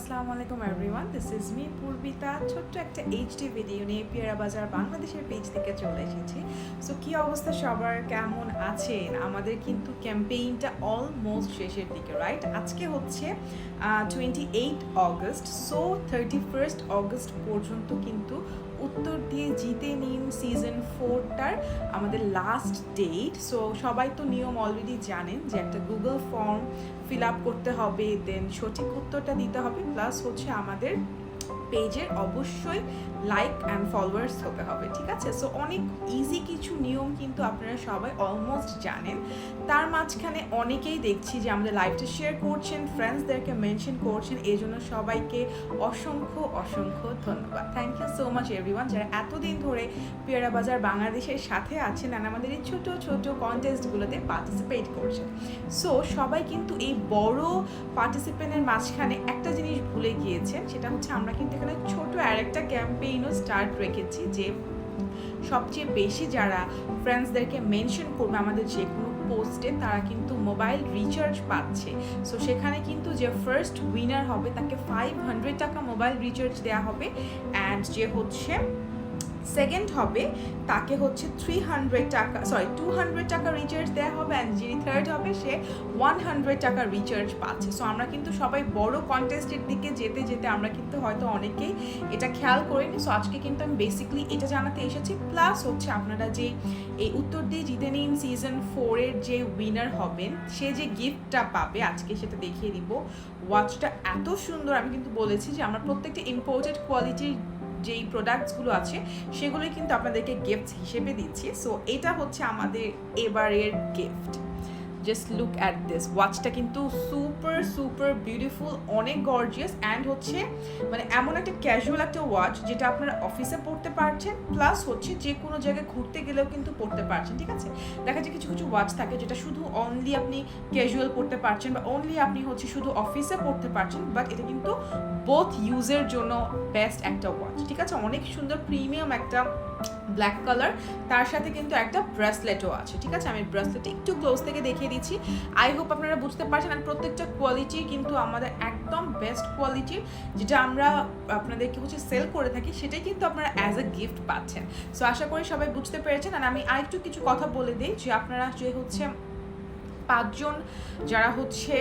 আসসালামু আলাইকুম everyone this is me Purbita ছোট্ট একটা এইচডি ভিডিও নিয়ে পিয়ারা বাজার বাংলাদেশের পেজ থেকে চলে এসেছি। সো কী অবস্থা সবার? কেমন আছেন? আমাদের কিন্তু ক্যাম্পেইনটা অলমোস্ট শেষের দিকে রাইট আজকে হচ্ছে twenty eight August so thirty first August পর্যন্ত কিন্তু উত্তর দিয়ে জিতে নিন সিজন ফোরটার আমাদের লাস্ট ডেট সো সবাই তো নিয়ম অলরেডি জানেন যে একটা গুগল ফর্ম ফিল আপ করতে হবে দেন সঠিক উত্তরটা দিতে হবে। প্লাস হচ্ছে আমাদের পেজের অবশ্যই লাইক অ্যান্ড ফলোয়ার্স হতে হবে, ঠিক আছে? সো অনেক ইজি কিছু নিয়ম কিন্তু আপনারা সবাই অলমোস্ট জানেন। তার মাঝখানে অনেকেই দেখছি যে আমাদের লাইভটা শেয়ার করছেন ফ্রেন্ডসদেরকে মেনশন করছেন এই জন্য সবাইকে অসংখ্য অসংখ্য ধন্যবাদ। Thank you so much everyone যারা এতদিন ধরে পেয়ারা বাজার বাংলাদেশের সাথে আছেন আর আমাদের এই ছোটো ছোটো কন্টেস্টগুলোতে পার্টিসিপেট করছেন। সো সবাই কিন্তু এই বড় পার্টিসিপেন্টের মাঝখানে একটা জিনিস ভুলে গিয়েছেন, সেটা হচ্ছে আমরা কিন্তু এখানে ছোট আরেকটা ক্যাম্পেইনও স্টার্ট রেখেছি যে সবচেয়ে বেশি যারা ফ্রেন্ডসদেরকে মেনশন করবে আমাদের যে কোনো পোস্টে তারা কিন্তু মোবাইল রিচার্জ পাচ্ছে। সো সেখানে কিন্তু যে ফার্স্ট উইনার হবে, তাকে ফাইভ হান্ড্রেড টাকা মোবাইল রিচার্জ দেওয়া হবে। অ্যান্ড যে হচ্ছে সেকেন্ড হবে, তাকে হচ্ছে থ্রি হান্ড্রেড টাকা সরি টু হান্ড্রেড টাকা রিচার্জ দেওয়া হবে অ্যান্ড যিনি থার্ড হবে, সে ওয়ান হান্ড্রেড টাকা রিচার্জ পাচ্ছে। সো আমরা কিন্তু সবাই বড় কন্টেস্টের দিকে যেতে যেতে আমরা কিন্তু হয়তো অনেকেই এটা খেয়াল করিনি। সো আজকে কিন্তু আমি বেসিকলি এটা জানাতে এসেছি। প্লাস হচ্ছে আপনারা যে এই উত্তর দিয়ে জিতে নিন সিজন ফোরের যে উইনার হবেন, সে যে গিফটটা পাবে, আজকে সেটা দেখিয়ে দিব। ওয়াচটা এত সুন্দর, আমি কিন্তু বলেছি যে আমরা প্রত্যেকটা ইম্পোর্টেড কোয়ালিটির যেই প্রোডাক্টসগুলো আছে, সেগুলোই কিন্তু আপনাদেরকে গিফট হিসেবে দিচ্ছি। সো এটা হচ্ছে আমাদের এবারের gift just look at this ওয়াচটা কিন্তু সুপার সুপার বিউটিফুল অনেক গর্জিয়াস অ্যান্ড হচ্ছে মানে এমন একটা ক্যাজুয়াল একটা ওয়াচ যেটা আপনার অফিসে পড়তে পারছেন প্লাস হচ্ছে যে কোনো জায়গায় ঘুরতে গেলেও কিন্তু পড়তে পারছেন, ঠিক আছে? দেখা যায় কিছু কিছু ওয়াচ থাকে যেটা শুধু অনলি আপনি ক্যাজুয়াল পড়তে পারছেন বা অনলি আপনি হচ্ছে শুধু অফিসে পড়তে পারছেন বাট এটা কিন্তু বোথ ইউজের জন্য বেস্ট একটা ওয়াচ ঠিক আছে? অনেক সুন্দর প্রিমিয়াম একটা ব্ল্যাক কালার তার সাথে কিন্তু একটা ব্রেসলেটও আছে, ঠিক আছে? আমি ব্রেসলেট একটু ক্লোজ থেকে দেখিয়ে দিচ্ছি। আই হোপ আপনারা বুঝতে পারছেন আর প্রত্যেকটা কোয়ালিটি কিন্তু আমাদের একদম বেস্ট কোয়ালিটির যেটা আমরা আপনাদেরকে হচ্ছে সেল করে থাকি, সেটাই কিন্তু আপনারা অ্যাজ এ গিফট পাচ্ছেন। সো আশা করি সবাই বুঝতে পেরেছেন আর আমি আরেকটু কিছু কথা বলে দিই, যে আপনারা যে হচ্ছে পাঁচজন যারা হচ্ছে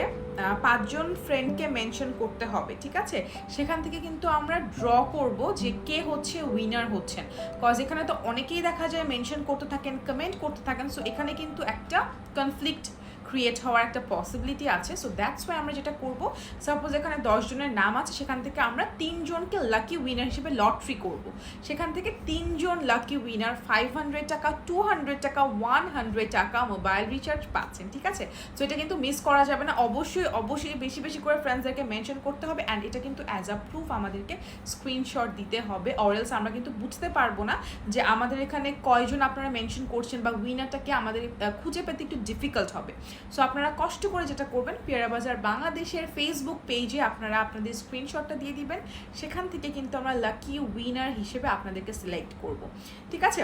পাঁচজন ফ্রেন্ডকে মেনশন করতে হবে, ঠিক আছে? সেখান থেকে কিন্তু আমরা ড্র করব যে কে হচ্ছে উইনার হচ্ছেন। কজ এখানে তো অনেকেই দেখা যায় মেনশন করতে থাকেন কমেন্ট করতে থাকেন সো এখানে কিন্তু একটা কনফ্লিক্ট ক্রিয়েট হওয়ার একটা পসিবিলিটি আছে সো দ্যাটস ওয়াই আমরা যেটা করব সাপোজ এখানে দশ জনের নাম আছে, সেখান থেকে আমরা তিনজনকে লাকি উইনার হিসেবে লটারি করব। সেখান থেকে তিনজন লাকি উইনার ফাইভ হান্ড্রেড টাকা টু হান্ড্রেড টাকা ওয়ান হান্ড্রেড টাকা মোবাইল রিচার্জ পাচ্ছেন, ঠিক আছে? সো এটা কিন্তু মিস করা যাবে না, অবশ্যই অবশ্যই বেশি বেশি করে ফ্রেন্ডসদেরকে মেনশন করতে হবে অ্যান্ড এটা কিন্তু অ্যাজ আ প্রুফ আমাদেরকে স্ক্রিনশট দিতে হবে অরেলস আমরা কিন্তু বুঝতে পারব না যে আমাদের এখানে কয়জন আপনারা মেনশন করছেন, বা উইনারটাকে আমাদের খুঁজে পেতে একটু ডিফিকাল্ট হবে। সো আপনারা কষ্ট করে যেটা করবেন, পেয়ারা বাজার বাংলাদেশের ফেসবুক পেজে আপনারা আপনাদের স্ক্রিনশটটা দিয়ে দিবেন। সেখান থেকে কিন্তু আমরা লাকি উইনার হিসেবে আপনাদেরকে সিলেক্ট করব। ঠিক আছে?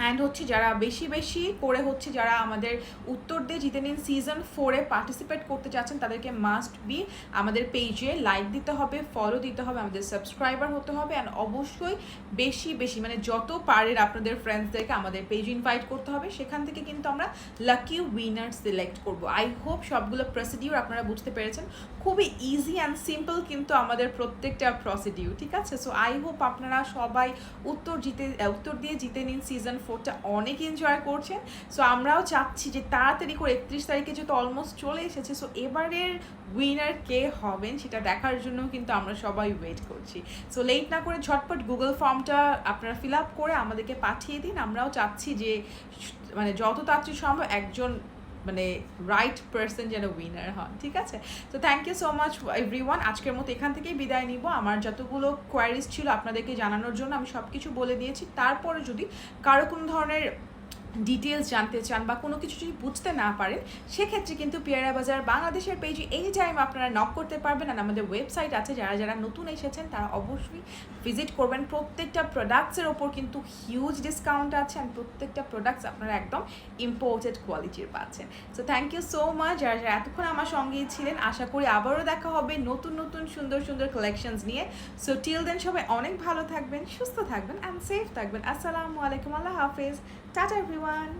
অ্যান্ড হচ্ছে যারা বেশি বেশি করে হচ্ছে যারা আমাদের উত্তর দিয়ে জিতে নিন সিজন ফোরে পার্টিসিপেট করতে চাচ্ছেন তাদেরকে মাস্ট বি আমাদের পেজে লাইক দিতে হবে ফলো দিতে হবে, আমাদের সাবস্ক্রাইবার হতে হবে অ্যান্ড অবশ্যই বেশি বেশি মানে যত পারেন আপনাদের ফ্রেন্ডসদেরকে আমাদের পেজ ইনভাইট করতে হবে, সেখান থেকে কিন্তু আমরা লাকি উইনার সিলেক্ট করব। আই হোপ সবগুলো প্রসিডিউর আপনারা বুঝতে পেরেছেন। খুবই ইজি অ্যান্ড সিম্পল কিন্তু আমাদের প্রত্যেকটা প্রসিডিউর ঠিক আছে? সো আই হোপ আপনারা সবাই উত্তর জিতে, উত্তর দিয়ে জিতে নিন সিজন ফোরটা অনেক এনজয় করছেন। সো আমরাও চাচ্ছি যে তাড়াতাড়ি করে একত্রিশ তারিখে যেহেতু অলমোস্ট চলে এসেছে সো এবারের উইনার কে হবেন সেটা দেখার জন্য কিন্তু আমরা সবাই ওয়েট করছি। সো লেট না করে ঝটপট গুগল ফর্মটা আপনারা ফিল আপ করে আমাদেরকে পাঠিয়ে দিন। আমরাও চাচ্ছি যে মানে যত তাড়াতাড়ি সম্ভব একজন মানে রাইট পার্সন যেন উইনার হন, ঠিক আছে? তো thank you so much everyone আজকের মতো এখান থেকেই বিদায় নিব। আমার যতগুলো কোয়ারিজ ছিল আপনাদেরকে জানানোর জন্য আমি সব কিছু বলে দিয়েছি। তারপরে যদি কারও কোনো ধরনের ডিটেলস জানতে চান বা কোনো কিছু যদি বুঝতে না পারেন, সেক্ষেত্রে কিন্তু পেয়ারা বাজার বাংলাদেশের পেজে এনি টাইম আপনারা নক করতে পারবেন আর আমাদের ওয়েবসাইট আছে, যারা যারা নতুন এসেছেন তারা অবশ্যই ভিজিট করবেন। প্রত্যেকটা প্রোডাক্টসের ওপর কিন্তু হিউজ ডিসকাউন্ট আছে অ্যান্ড প্রত্যেকটা প্রোডাক্টস আপনারা একদম ইম্পোর্টেড কোয়ালিটির পাচ্ছেন। So thank you so much যারা যারা এতক্ষণ আমার সঙ্গেই ছিলেন, আশা করি আবারও দেখা হবে নতুন নতুন, সুন্দর সুন্দর কালেকশনস নিয়ে। সো টিল দেন সবাই অনেক ভালো থাকবেন, সুস্থ থাকবেন অ্যান্ড সেফ থাকবেন। আসসালামু আলাইকুম, আল্লাহ হাফেজ। Tata everyone